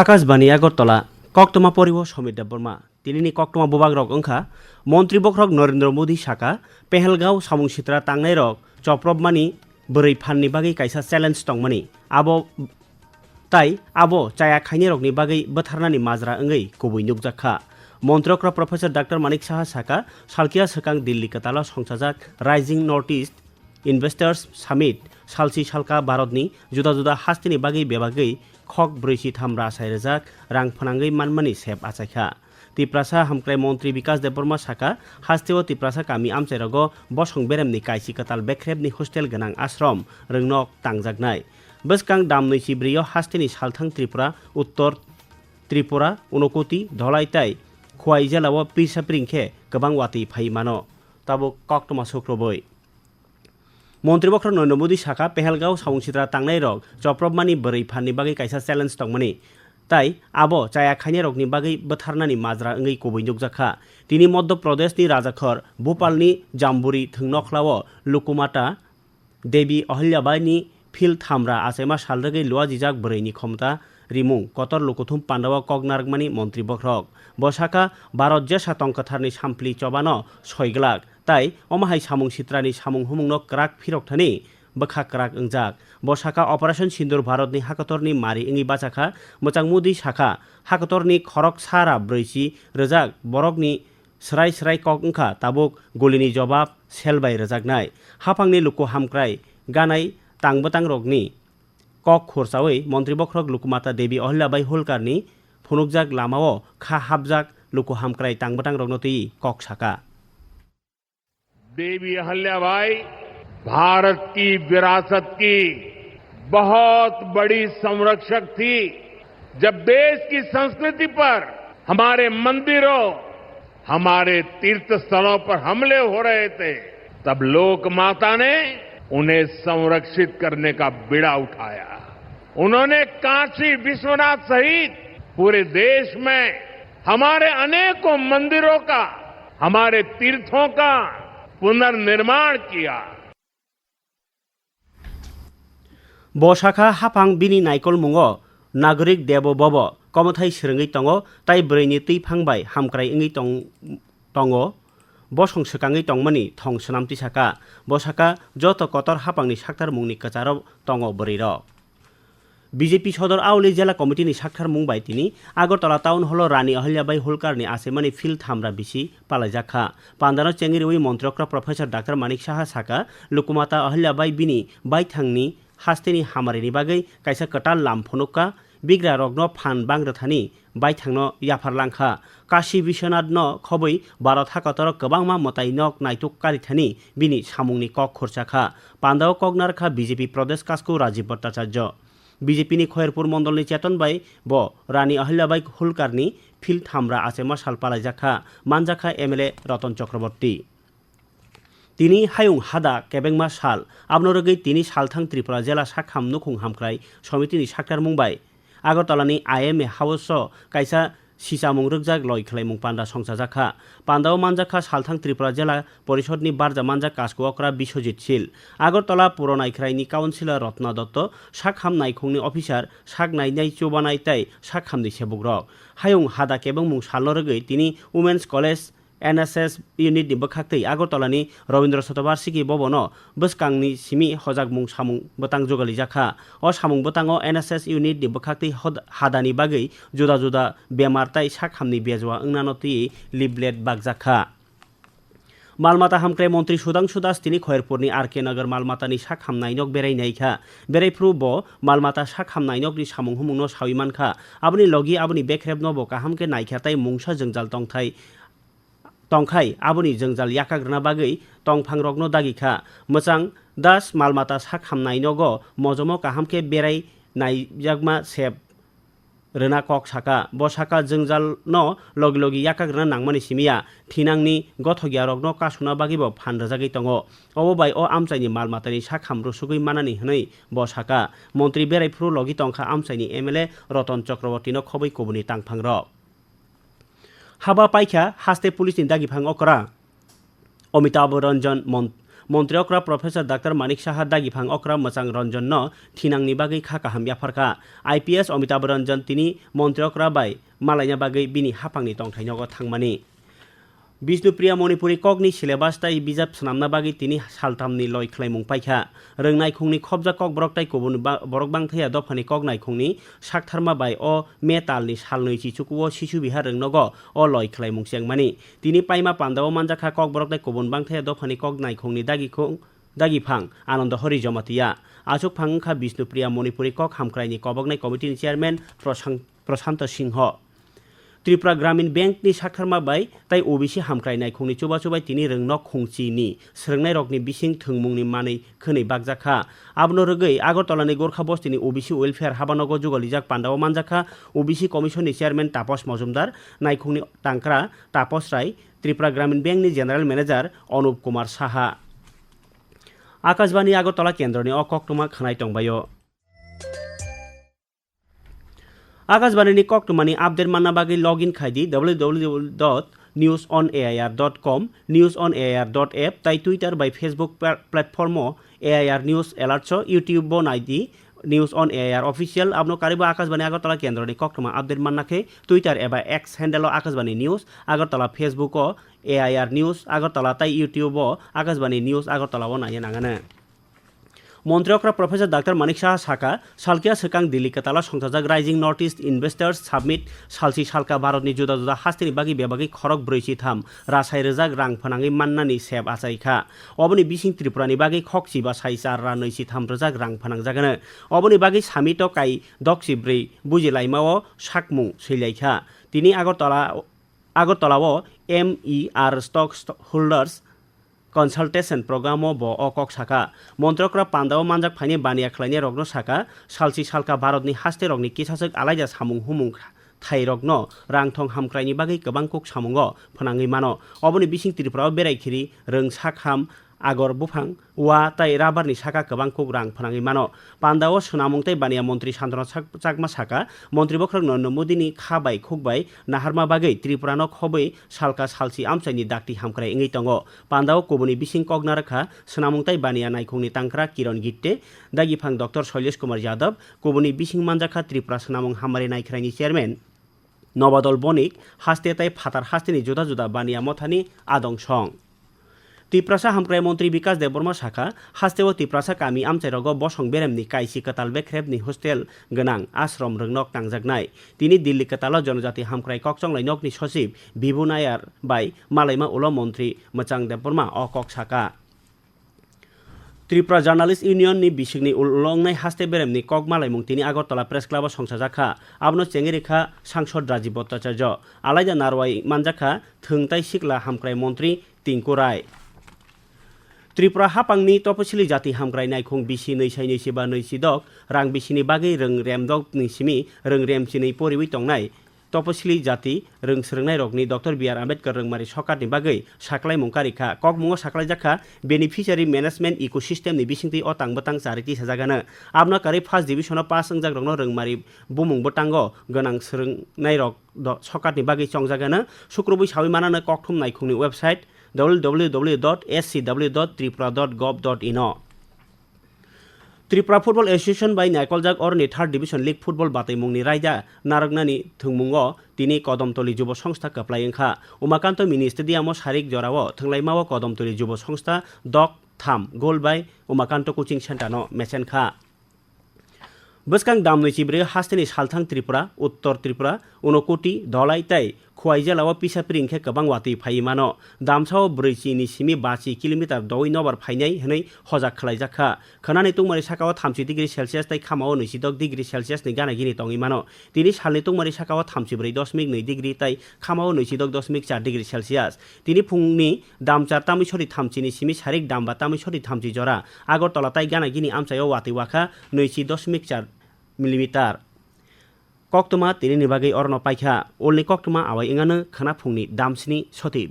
আকাশবাণী আগরতলা, কক্তমা পরিব সমীর দেববর্মা তিনি কক্তমা বুবাগ রক অংখা মন্ত্রীবক রক নরেন্দ্র মোদী শাখা, পেহেলগাঁও সামুং সিত্রা তাংনাই রক চপ্রবমানি বরৈ ফাননি বাকি কাইসা চ্যালেঞ্জ টংমানি আব, তাই আব চায়া খাইনি রকনি বাকি বথারনানি মাজরা অঙ্গই কবই নুকজাখা মন্ত্রক্র প্রফেসর ডাক্তার মানিক সাহা শাখা সালকিয়া সকাং দিল্লি কাতালা সংসাজাক, rising north east investors summit सालसि सालका भारतनि जुदा जुदा हास्तिनि बागै बेबागै खक ब्रैसि थाम रासाय रोजाक रां फोनाङै मानमानि सेब आचायखा तिप्रासा हामक्राय मन्त्रि बिकास देबबर्मा साका हास्तिव तिप्रासा कामि आमचाइरग बसं बेरेमनि कायसि कताल बेख्रेबनि हस्टेल गोनां आश्रम रोंनक तांजागनाय बोसकां दाम नैसि ब्रैयाव हास्तिनि सालथां त्रिपुरा उत्तर त्रिपुरा उनकति धलाइताय खुवाइ जेलाव पिरसा प्रिंखे गोबां वाति फाइमानो ताबो कक्टमा सुक्रबय মন্ত্রীবক্র নরেন্দ্র মোদী শাখা, পেহেলগাঁও সামংসিত্রা তাংনাই রক চপ্রবমানি বরৈ ফাননি বাকি কাইসা চ্যালেঞ্জ তংমানি তাই আবো চায়া খাইনে রকনি বাকি বথারনানি মাজরা ওই কবৈনুক জাখা। তিনি মধ্যপ্রদেশনি রাজাখর ভোপালনি জাম্বুরি থংনখলাও লুকুমাটা দেবী অহল্যাবাইনি ফিল থামরা আসাইমা সালরগে লুয়া জিজাক বরৈনি ক্ষমতা রিমু কতর লোকথুম পান্ডবা কগনার্গমানি মন্ত্রী বখরক বসাকা ভারত যে সাতঙ্কথারনি সাম্পলি চবানো, ছয়গ্লাক। তাই অমাহাই সামুং সিত্রানি সামুং হুমুংনো ক্রাক ফিরকথানি বখা ক্রাক ওংজাক বসাকা অপারেশন সিন্দুর ভারতনি হাকতরনি মারি ইঙি বাচাখা। মোচাং মুদি শাখা। হাকতরনি খরক সারা ব্রৈসি রোজাক বরকনি স্রাই স্রাই কক ওংখা তাবুক গলিনি জবাব সেলবাই রোজাকনাই হাফांनि লুকু হামক্রাই। গানাই তাংবতাং রগনি কক খরসাওই মন্ত্রী বক্রক লুকুমাতা দেবী অহল্যাবাই হোলকারনি ফনুকজাক লামাও খা হাবজাক লুকু হামক্রাই তাংবতাং রগনতি কক সাকা देवी अहल्याबाई, भारत की विरासत की बहुत बड़ी संरक्षक थी। जब देश की संस्कृति पर हमारे मंदिरों, हमारे तीर्थ स्थलों पर हमले हो रहे थे, तब लोक माता ने उन्हें संरक्षित करने का बिड़ा उठाया। उन्होंने काशी विश्वनाथ सहित पूरे देश में हमारे अनेकों मंदिरों का, हमारे तीर्थों का পুনর্নির্মাণ কিয়া বসাখা হাফাং বিনি নাইকল মুঙ্গ নাগরিক দেব বব কমথাই সেরঙ্গি তঙ্গ তাই ব্রৈনি তৈ ফাংবাই হামক্রাই ইঙ্গি তং তঙ্গ বসং সেকাঙ্গি তংমানি থং সোনামতি সাকা বসাকা যত কতর হাপাংনি সাক্তার মুংনি কাচারব তঙ্গ বরির বিজেপি সদর আউলি জেলা কমিটিনি সাক্ষার মুম্বাই তিনি। আগরতলা টাউন হল রানী অহল্যাবাই হোলকারনি আসেমানি ফিল থামরা বিশি পালাই জাখা পান্দানো চেঙ্গির ওই মন্ত্রকরা প্রফেসর ডাক্তার মানিক সাহা সাকা, লুকুমাতা অহল্যাবাই বিনি বাই থাংনি হাস্তেনি হামারিনি বাগৈ কাইসা কটাল লামফনুকা, বিগ্রা রগ্ন ফান বাংরাথানি বাই ইয়াফার লাংখা কাশী বিশ্বনাথ ন খবৈ বারো থাকতর কবাংমা মতাই নক নাইতুক কারিথানি, বিনি সামুংনি কক খরচাখা। পান্দাও কগনারখা বিজেপি প্রদেশ কাসকু রাজীব ভট্টাচার্য। বিজেপিনি খয়েরপুর মণ্ডলনি চেতন বাই, ব রানী অহল্যাবাই হুলকারনি ফিল্ড থামরা আছে মশাল পালাই পালাইজাখা মানজাখা এমএলএ রতন চক্রবর্তী। তিনি হায়ুং হাদা কেবেংমা সাল আবনরগৈ তিনি সালথাং ত্রিপুরা জেলা শাখাম নুখুং হামক্রাই সমিতিনি সাক্টার মুম্বাই। আগরতলানি আইএমএ হাউস কাইসা सिसा मुंगरुकजाक लय खेलाई मुं पान्डा संसाजाखा पान्डाओ मानजाखा सालथां त्रिपुरा जिला परिषदनि बारजा मानजा कासकुवाकरा बिश्वजित सिल आगरतला पुर नायख्राइनि काउन्सिलर रत्ना दत्त साक हाम नायखंनि अफिसार साक नायनाय चौबा नायताय साक हामनि सेबुग्र हायुं हादा केबं मुं सालरगै तिनि उमेन्स कलेज এনএসএস ইউনিট নিব খাক্তি আগরতলানি রবীন্দ্র শতবার্ষিকী ভবন বসকাংনি সিমি হজাকমুং সামুং বতাং জোগালি জাখা। অ সামুং বতাং এনএসএস ইউনিট নিব খাক্তি হাদানি বাগৈ জুদা জুদা বেমার তাই সাখামনি বেজোয়া ওংনানতি লিবলেট বাগজাখা মালমাতা হামক্রে মন্ত্রী সুধাংশু দাস তিনি খয়েরপুরনি আর কে নগর মালমাতানি শাক হামনাইনক বেড়াইনাইখা বেড়াইফ্রু ব মালমাতা শাক হামনাইনকনি সামুং হুমুং সাউইমানখা আবনি লগি আবনি বেখরেব নব কাহামকে নাইখা তাই মুংসা জঞ্জাল তংথাই bagui tongphang rokno dagikha mochang das malmata sak hamnai nogo mojomo kahamke berai naijagma sep rena kok saka bo saka jongjal no logi logi yakagrna nangmani simia thinangni gothogya rokno kasuna bagi bo phanrajagui tongo obo bai o amchaini malmatani sak hamru sugui manani hwnei bo saka মন্ত্রী বেরাইফ্রু লগি tongkha আমচাইনি MLA Ratan Chakraborty খবৈ কবুনি tangphang rok হাবা পাইখা হাস্তে পুলিশনি দাগিফাং অকরা অমিতাভ রঞ্জন মন- মন্ত্রী অক্রা professor doctor Manik Saha দাগিফাং অক্রা মোচাং Ranjan ন থিনাংনি বাগै খা কাহাম ইয়াফারকা আইপিএস অমিতাভ রঞ্জন তিনি মন্ত্রী অক্রা বাই মালাইনা বাগै বিনি হাফাংনি tongthainyago থাংমানি বিষ্ণুপ্রিয়া মণিপুরি কগনি সিলেবাস তাই বিজাব সানামনা বাগি তিনি সালতামনি লয় খ্লাইমুং পাইখা रोंनाय खुंनि खबजा कक बरक ताइ कुबुन बरक बांथाया दफानि कगनाय खुंनि साकथारमा बाय अ मेतालनि सालनै चिचुकुओ शिशु बिहा रोंनग अ लय ख्लाइमुं सेंमानि तिनि पाइमा पान्दाव मानजाखा कक बरक ताइ कुबुन बांथाया दफानि कगनाय खुंनि दागि खुं दागि फां आनन्द हरि जमातिया आचुक फांखा बिष्णुप्रिया मणिपुरी कक हामख्रायनि कबगनाय कमिटिनि चेयारमेन प्रशान्त सिंह त्रिपुरा ग्रामीण बैंकनि साखारमा बाय ताइ ओबिसि हामख्रायनाय खुंनि चुबा चुबाय तिनि रोंनक खुंचिनि सोलोंनाय रकनि बिसिं थोंमुंनि मानै खोनै बागजाखा आबनो रोगै आगरतलानि गोरखा बस्तिनि ओबिसि वेलफेयार हाबानग जुगलिजाक पान्डाव मानजाखा ओबिसि कमिसननि चेयारमेन तापस मजुमदार नायखुंनि टांक्रा तापस राय त्रिपुरा ग्रामीण बैंकनि जेनेरेल मेनेजार अनुप कुमार साहा आकाशबाणी आगरतला केन्द्रनि अकक्टमा खानाय टंबायो આકાશવાણીની કોક્ટમાંની આપદેર માનાબાગી login ખાઈદી W W dot news on A I R dot com news on A I R dot app তাই Twitter by Facebook platform A I R news alerts YouTube ID news on A I official আপোনাৰ কাৰিব আকাশবাণী আগৰতলা কেন্দ্ৰনি কক্ৰমা update মান্নাখে Twitter এবাৰ X হেণ্ডেলৰ Akashvani news Agartala Facebook A I R news Agartala তাই YouTube Akashvani news Agartala বনায়ে নাঙানে মন্ত্রকরা প্রফেসর ডাক্তার মানিক সাহা সাকা, সালকিয়া সেকাং দিল্লি কেতালা সংসাজাক rising north east investors summit, সালসি সালকা ভারতনি জুদা জুদা হাস্তিনি বাকি বেবাগি খরক ব্রৈচি থাম, রাসাই রেজাক রাং ফানাঙ্গি মান্নানি সেব আচাইখা অবনি বিসিং ত্রিপুরানি বাকি খকসি বা সাই চার রা নৈসি থাম রেজাক রাং ফানাংজাগানো অবনি বাকি সামিট কাই দকসি ব্রৈ বুজি লাইমাও সাকমু সৈলাইখা তিনি Agartala, আগরতলাও M E R stakeholders कन्साल्टेसन प्रग्रामो ब अकक साका मन्त्रकरा पान्दाव मानजाक फाइने बानिया ख्लाइने रग्न साका सालसि सालका भारतनि हास्ते रगनि किसासक आलाइजा सामुं हुमुं थाइ रग्न रांथं हामख्राइनि बागै गोबां कुक सामुंग फोनाङै मानो अबनि बिसिं त्रिपुराव बेरायखिरि रों আগর বুফাং ওয়া তাই রাবারনি সাকা কবাংকু রাং ফনাঙি মানো পান্দাও সোনামুং তাই বানিয়া মন্ত্রী সান্তনা চাকমা সাকা মন্ত্রী বখরং নরেন্দ্র মোদিনী খাবাই খুকবাই নাহারমা বাগৈ ত্রিপুরানো খবৈ সালকা সালসি আমসাইনি ডাকটি হামক্রাই এঙি তঙ্গ পান্দাও কবনি বিসিং কগনা রেখা সোনামুং তাই বানিয়া নাইখুংনি তাংক্রা কিরণ গিট্টে দাগিফাং ডক্টর শৈলেশ কুমার যাদব কবনি বিসিং মানজাখা ত্রিপুরা সোনামুং হামারি নাইখ্রাইনি চেয়ারম্যান নবাদল বণিক হাস্তে তাই ফাতার হাস্তেনি জুদা জুদা বানিয়া মথানি আদং সং তিপ্রাসা হামক্রাই মন্ত্রী বিকাশ দেববর্মা শাখা, হাস্তেও তিপ্রাসা কামি আমচাই রগ বসং বেরেমনি কাইসি কাতালবে খ্রেবনি হোস্টেল গনাং আশ্রম রংনক নাংজাকনাই তিনি দিল্লি কাতাল জনজাতি হামক্রাই ককচংলাই নকনি সচিব বিভু নায়ার বাই মালাইমা উল মন্ত্রী মচাং দেববর্মা অ কক শাখা। ত্রিপুরা জার্নালিস্ট ইউনিয়ননি বিশিংনি উলংনাই হাস্তে বেরেমনি কক ককমালাইমুং তিনি আগরতলা প্রেস ক্লাবা সংসাজাখা আবনো চেঙ্গেরিখা সাংসদ রাজীব ভট্টাচার্য। আলাইজা নারওয়াই মানজাখা থংতাই শিকলা হামক্রাই মন্ত্রী টিঙ্কু রায়। त्रिपुरा हापांनि तपसिलि जाति हामग्राय नायखं बिसि नैसाय नैसिबा नैसिदक रां बिसिनि बागै रों रेमदक नैसिमि रों रेमसिनै परिबै तंनाय तपसिलि जाति रों सोलोंनाय रगनि डक्टर बि आर आम्बेदकर रोंमारि सरकारनि बागै साख्लाय मुंकारिखा कक मुङाव साख्लाय जाखा बेनिफिसियारि मेनेजमेन्ट इकोसिस्टेमनि बिसिंति अतां बतां चारिति साजागानो आबना कारि फार्स्ट डिभिसनाव पास ओंजाक रगनो रोंमारि बुमुंबो टांगो गोनां सोलोंनाय रग सरकारनि बागै चंजागानो सुक्रबै सावै मानानो ककथुम नायखंनि website www.scw.tripura.gov.in Tripura football association bye नायकलजाक अरनि थार्ड डिभिजन लीग फुटबल बातै मुंनि रायजा नारगनानि थुंमुङो तिनि कदमतली जुब संस्था कप्लायंखा उमाकान्त मिनि स्टेडियामो सारिक जराव थंलाइमाव कदमतली जुब संस्था दक थाम गोल बाय उमाकान्त कोचिं सेन्टारनो मेसेनखा बसकां दामनै चिब्रे हास्तेनि सालथां त्रिपुरा उत्तर त्रिपुरा उनकोटी धलाई ताइ खुवाइ जेलाव पिसापिरि इंखे गोबां वाति फाइमानो दामसाव ब्रैजिनि सिमि बाजि किलोमिटार दइ नबार फाइनाय हनै हजाक खालायजाखा खोनानै तुंमारि साकाव थामजि डिग्री सेलसियास ताइ खामाव नैजिदक डिग्री सेलसियासनि गानागिनि तङिमानो तिनि सालनि तुंमारि साकाव थामजिब्रै दशमिक नै डिग्री ताइ खामाव नैजिदक दशमिक चार डिग्री सेलसियास तिनि फुंनि दामचार तामिसरि थामजिनि सिमि सारिक दामबा तामिसरि थामजि जरा आगरतला ताइ गानागिनि आमचायाव वाति वाखा नैजि दशमिक चार मिलिमिटार कक्टमा तिनि निबागै अरन पाइखा उलनि कक्टमा आवाइ इंगानो खाना फुंनि दामसिनि सति